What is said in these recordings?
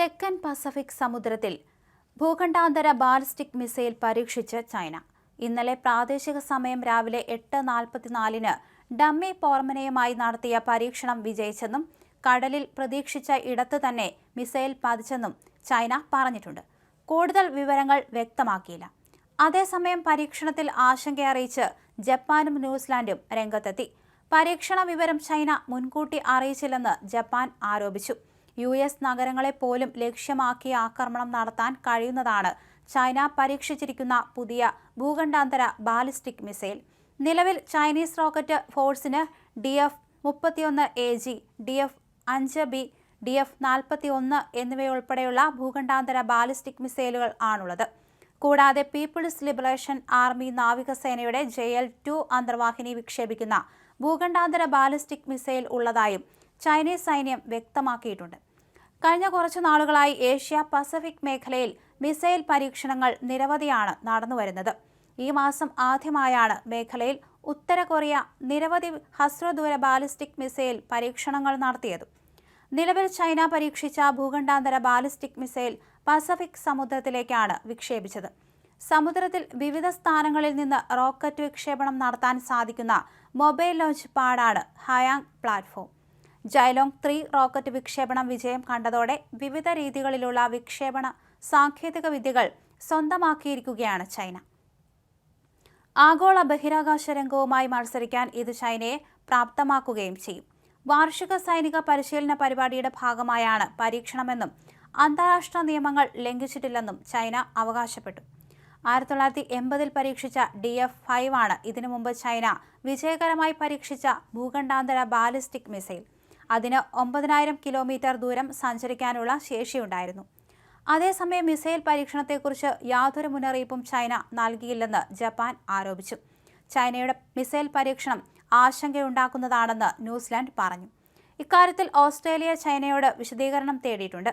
തെക്കൻ പസഫിക് സമുദ്രത്തിൽ ഭൂഖണ്ഡാന്തര ബാലിസ്റ്റിക് മിസൈൽ പരീക്ഷിച്ച് ചൈന. ഇന്നലെ പ്രാദേശിക സമയം രാവിലെ എട്ട് നാൽപ്പത്തിനാലിന് ഡമ്മി പോർമനയുമായി നടത്തിയ പരീക്ഷണം വിജയിച്ചെന്നും കടലിൽ പ്രതീക്ഷിച്ച ഇടത്ത് തന്നെ മിസൈൽ പതിച്ചെന്നും ചൈന പറഞ്ഞിട്ടുണ്ട്. കൂടുതൽ വിവരങ്ങൾ വ്യക്തമാക്കിയില്ല. അതേസമയം പരീക്ഷണത്തിൽ ആശങ്കയറിയിച്ച് ജപ്പാനും ന്യൂസിലാൻഡും രംഗത്തെത്തി. പരീക്ഷണ വിവരം ചൈന മുൻകൂട്ടി അറിയിച്ചില്ലെന്ന് ജപ്പാൻ ആരോപിച്ചു. യു എസ് നഗരങ്ങളെ പോലും ലക്ഷ്യമാക്കി ആക്രമണം നടത്താൻ കഴിയുന്നതാണ്. ചൈന പരീക്ഷിച്ചിരിക്കുന്ന പുതിയ ഭൂഖണ്ഡാന്തര ബാലിസ്റ്റിക് മിസൈൽ. നിലവിൽ ചൈനീസ് റോക്കറ്റ് ഫോഴ്സിന് ഡി എഫ് മുപ്പത്തിയൊന്ന് എ ജി ഡി എഫ് അഞ്ച് ബി ഡി എഫ് നാൽപ്പത്തി ഒന്ന് എന്നിവയുൾപ്പെടെയുള്ള ഭൂഖണ്ഡാന്തര ബാലിസ്റ്റിക് മിസൈലുകൾ ആണുള്ളത്. കൂടാതെ പീപ്പിൾസ് ലിബറേഷൻ ആർമി നാവികസേനയുടെ ജെ എൽ ടു അന്തർവാഹിനി വിക്ഷേപിക്കുന്ന ഭൂഖണ്ഡാന്തര ബാലിസ്റ്റിക് മിസൈൽ ഉള്ളതായും ചൈനീസ് സൈന്യം വ്യക്തമാക്കിയിട്ടുണ്ട്. കഴിഞ്ഞ കുറച്ചു നാളുകളായി ഏഷ്യ പസഫിക് മേഖലയിൽ മിസൈൽ പരീക്ഷണങ്ങൾ നിരവധിയാണ് നടന്നുവരുന്നത് ഈ മാസം ആദ്യമായാണ് മേഖലയിൽ ഉത്തര കൊറിയ നിരവധി ഹസ്രദൂര ബാലിസ്റ്റിക് മിസൈൽ പരീക്ഷണങ്ങൾ നടത്തിയത്. നിലവിൽ ചൈന പരീക്ഷിച്ച ഭൂഖണ്ഡാന്തര ബാലിസ്റ്റിക് മിസൈൽ പസഫിക് സമുദ്രത്തിലേക്കാണ് വിക്ഷേപിച്ചത്. സമുദ്രത്തിൽ വിവിധ സ്ഥാനങ്ങളിൽ നിന്ന് റോക്കറ്റ് വിക്ഷേപണം നടത്താൻ സാധിക്കുന്ന mobile launch പാഡാണ് Haiyang platform. Jielong three rocket വിക്ഷേപണം വിജയം കണ്ടതോടെ വിവിധ രീതികളിലുള്ള വിക്ഷേപണ സാങ്കേതിക വിദ്യകൾ സ്വന്തമാക്കിയിരിക്കുകയാണ് ചൈന. ആഗോള ബഹിരാകാശ രംഗവുമായി മത്സരിക്കാൻ ഇത് ചൈനയെ പ്രാപ്തമാക്കുകയും ചെയ്യും. വാർഷിക സൈനിക പരിശീലന പരിപാടിയുടെ ഭാഗമായാണ് പരീക്ഷണമെന്നും അന്താരാഷ്ട്ര നിയമങ്ങൾ ലംഘിച്ചിട്ടില്ലെന്നും ചൈന അവകാശപ്പെട്ടു. ആയിരത്തി തൊള്ളായിരത്തി എൺപതിൽ പരീക്ഷിച്ച ഡി എഫ് ഫൈവ് ആണ് ഇതിനു മുമ്പ് ചൈന വിജയകരമായി പരീക്ഷിച്ച ഭൂഖണ്ഡാന്തര ബാലിസ്റ്റിക് മിസൈൽ. അതിന് ഒമ്പതിനായിരം കിലോമീറ്റർ ദൂരം സഞ്ചരിക്കാനുള്ള ശേഷിയുണ്ടായിരുന്നു. അതേസമയം മിസൈൽ പരീക്ഷണത്തെക്കുറിച്ച് യാതൊരു മുന്നറിയിപ്പും ചൈന നൽകിയില്ലെന്ന് ജപ്പാൻ ആരോപിച്ചു. ചൈനയുടെ മിസൈൽ പരീക്ഷണം ആശങ്കയുണ്ടാക്കുന്നതാണെന്ന് ന്യൂസിലാൻഡ് പറഞ്ഞു. ഇക്കാര്യത്തിൽ ഓസ്ട്രേലിയ ചൈനയോട് വിശദീകരണം തേടിയിട്ടുണ്ട്.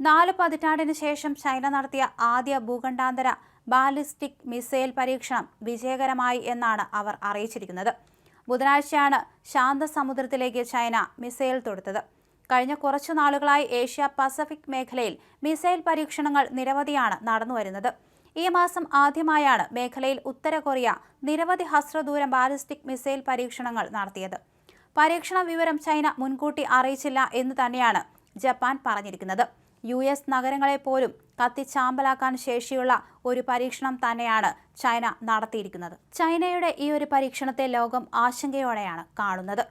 നാല് പതിറ്റാണ്ടിന് ശേഷം ചൈന നടത്തിയ ആദ്യ ഭൂഖണ്ഡാന്തര ബാലിസ്റ്റിക് മിസൈൽ പരീക്ഷണം വിജയകരമായി എന്നാണ് അവർ അറിയിച്ചിരിക്കുന്നത്. ബുധനാഴ്ചയാണ് ശാന്തസമുദ്രത്തിലേക്ക് ചൈന മിസൈൽ തൊടുത്തത്. കഴിഞ്ഞ കുറച്ചു നാളുകളായി ഏഷ്യ പസഫിക് മേഖലയിൽ മിസൈൽ പരീക്ഷണങ്ങൾ നിരവധിയാണ് നടന്നുവരുന്നത്. ഈ മാസം ആദ്യമായാണ് മേഖലയിൽ ഉത്തര കൊറിയ നിരവധി ഹസ്രദൂരം ബാലിസ്റ്റിക് മിസൈൽ പരീക്ഷണങ്ങൾ നടത്തിയത്. പരീക്ഷണ വിവരം ചൈന മുൻകൂട്ടി അറിയിച്ചില്ല എന്ന് തന്നെയാണ് ജപ്പാൻ പറഞ്ഞിരിക്കുന്നത്. യു എസ് നഗരങ്ങളെ പോലും കത്തിച്ചാമ്പലാക്കാൻ ശേഷിയുള്ള ഒരു പരീക്ഷണം തന്നെയാണ് ചൈന നടത്തിയിരിക്കുന്നത്. ചൈനയുടെ ഈ ഒരു പരീക്ഷണത്തെ ലോകം ആശങ്കയോടെയാണ് കാണുന്നത്.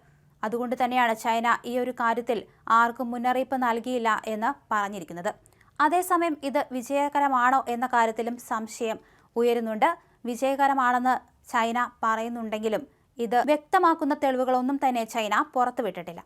അതുകൊണ്ട് തന്നെയാണ് ചൈന ഈ ഒരു കാര്യത്തിൽ ആർക്കും മുന്നറിയിപ്പ് നൽകിയില്ല എന്ന് പറഞ്ഞിരിക്കുന്നത്. അതേസമയം ഇത് വിജയകരമാണോ എന്ന കാര്യത്തിലും സംശയം ഉയരുന്നുണ്ട്. വിജയകരമാണെന്ന് ചൈന പറയുന്നുണ്ടെങ്കിലും ഇത് വ്യക്തമാക്കുന്ന തെളിവുകളൊന്നും തന്നെ ചൈന പുറത്തുവിട്ടിട്ടില്ല.